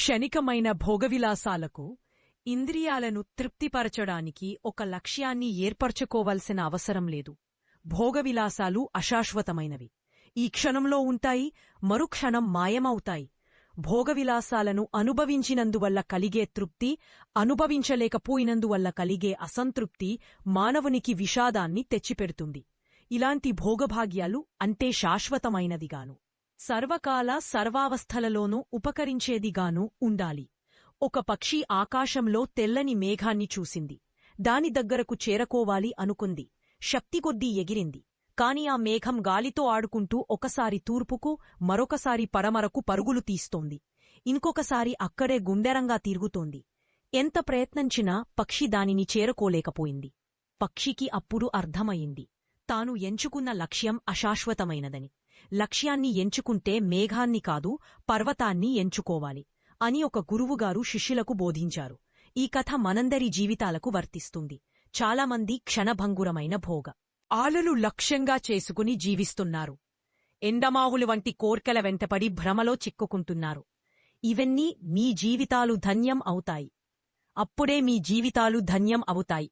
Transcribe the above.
క్షణికమైన భోగవిలాసాలకు ఇంద్రియాలను తృప్తిపరచడానికి ఒక లక్ష్యాన్ని ఏర్పరచుకోవలసిన అవసరం లేదు. భోగవిలాసాలు అశాశ్వతమైనవి. ఈ క్షణంలో ఉంటాయి మరుక్షణం మాయమవుతాయి. భోగవిలాసాలను అనుభవించినందువల్ల కలిగే తృప్తి అనుభవించలేకపోయినందువల్ల కలిగే అసంతృప్తి మానవునికి విషాదాన్ని తెచ్చిపెడుతుంది. ఇలాంటి భోగభాగ్యాలు అంటే శాశ్వతమైనదిగాను. సర్వకాల సర్వావస్థలలోనూ ఉపకరించేదిగాను ఉండాలి. ఒక పక్షి ఆకాశంలో తెల్లని మేఘాన్ని చూసింది. దాని దగ్గరకు చేరకోవాలి అనుకుంది. శక్తికొద్దీ ఎగిరింది. కాని ఆ మేఘం గాలితో ఆడుకుంటూ ఒకసారి తూర్పుకు మరొకసారి పరమరకు పరుగులు తీస్తోంది. ఇంకొకసారి అక్కడే గుండెరంగా తిరుగుతోంది. ఎంత ప్రయత్నించినా పక్షి దానిని చేరుకోలేకపోయింది. పక్షికి అప్పుడు అర్థమయింది తాను ఎంచుకున్న లక్ష్యం అశాశ్వతమైనదని. లక్ష్యాన్ని ఎంచుకుంటే మేఘాన్ని కాదు పర్వతాన్ని ఎంచుకోవాలి అని ఒక గురువుగారు శిష్యులకు బోధించారు. ఈ కథ మనందరి జీవితాలకు వర్తిస్తుంది. చాలామంది క్షణభంగురమైన భోగ. ఆలలు లక్ష్యంగా చేసుకుని జీవిస్తున్నారు. ఎండమావులు వంటి కోర్కెల వెంటపడి భ్రమలో చిక్కుకుంటున్నారు. ఇవన్నీ మీ జీవితాలు ధన్యం అవుతాయి. అప్పుడే మీ జీవితాలు ధన్యం అవుతాయి.